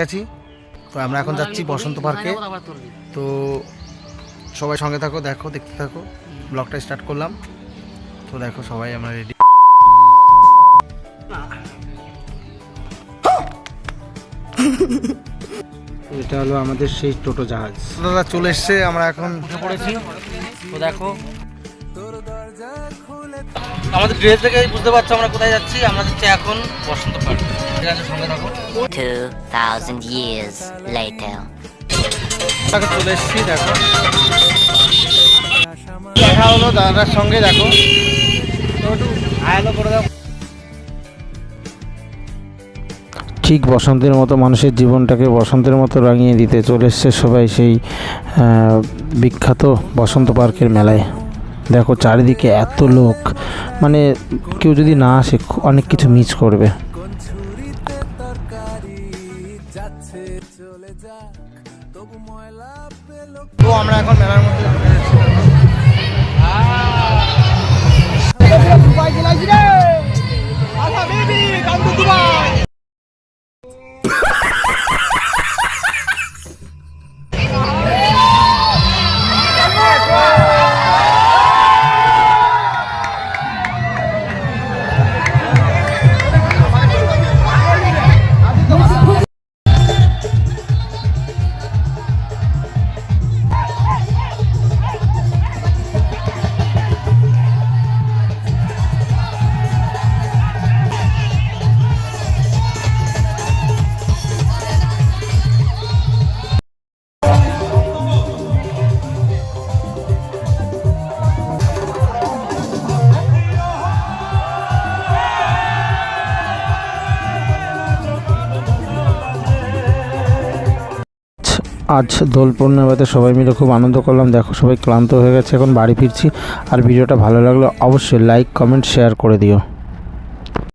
গেছি। তো আমরা এখন যাচ্ছি বসন্ত পার্কে। তো সবাই সঙ্গে থাকো দেখো দেখতে থাকো। ব্লগটা স্টার্ট করলাম। তো দেখো সবাই আমরা রেডি এটা হলো আমাদের সেই টোটো জাহাজ। দাদা চলে এসছে আমরা এখন উঠে পড়েছি। তো দেখো। আমাদের ড্রেস দেখে বুঝতে পারছ আমরা কোথায় যাচ্ছি। আমরা যাচ্ছি এখন বসন্ত পার্ক। ঠিক আছে সঙ্গে থাকো। 2,000 years later. তাকে চলে এসেছি দেখো। দেখা হলো দাদার সঙ্গে দেখো। আয়ালো করে দাও। ঠিক বসন্তের মতো মানুষের জীবনটাকে বসন্তের মতো রাঙিয়ে দিতে চলে এসছে সবাই সেই বিখ্যাত বসন্ত পার্কের মেলায়। দেখো চারিদিকে এত লোক। মানে কেউ যদি না আসে অনেক কিছু মিস করবে। তো আমরা এখন মেলার মধ্যে ঢুকে গেছি। আজ দোল পূর্ণিমাতে সবাই মিলে খুব আনন্দ করলাম। দেখো, সবাই ক্লান্ত হয়ে গেছে, এখন বাড়ি ফিরছি। আর ভিডিওটা ভালো লাগলে অবশ্যই লাইক কমেন্ট শেয়ার করে দিও।